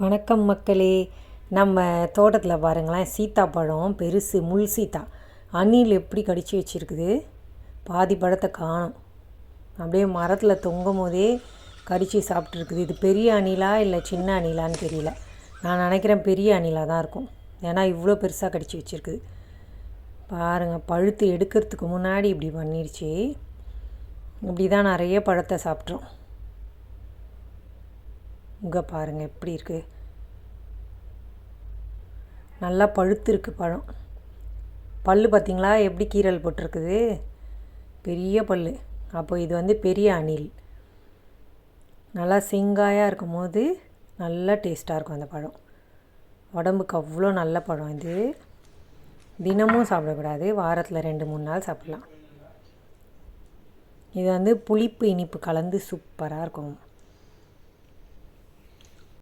வணக்கம் மக்களே. நம்ம தோட்டத்தில் பாருங்களேன் சீத்தாப்பழம் பெருசு முள் சீத்தா. அணில் எப்படி கடிச்சு வச்சுருக்குது? பாதி பழத்தை காணும். அப்படியே மரத்தில் தொங்கும் போதே கடித்து சாப்பிட்ருக்குது இது பெரிய அணிலா இல்லை சின்ன அணிலான்னு தெரியல. நான் நினைக்கிறேன் பெரிய அணிலாக தான் இருக்கும். ஏன்னா இவ்வளோ பெருசாக கடிச்சு வச்சுருக்குது. பாருங்கள் பழுத்து எடுக்கிறதுக்கு முன்னாடி இப்படி பண்ணிடுச்சு இப்படி தான் நிறைய பழத்தை சாப்பிட்றோம் இங்கே பாருங்கள் எப்படி இருக்குது நல்லா பழுத்து பழம். பல் பார்த்திங்களா எப்படி கீரல் போட்டிருக்குது? பெரிய பல் அப்போ இது வந்து பெரிய அணில். நல்லா செங்காயாக இருக்கும் போது நல்லா டேஸ்ட்டாக இருக்கும் அந்த பழம். உடம்புக்கு அவ்வளோ நல்ல பழம் இது. தினமும் சாப்பிடக்கூடாது. வாரத்தில் ரெண்டு மூணு நாள் சாப்பிட்லாம். இது வந்து புளிப்பு இனிப்பு கலந்து சூப்பராக இருக்கும்.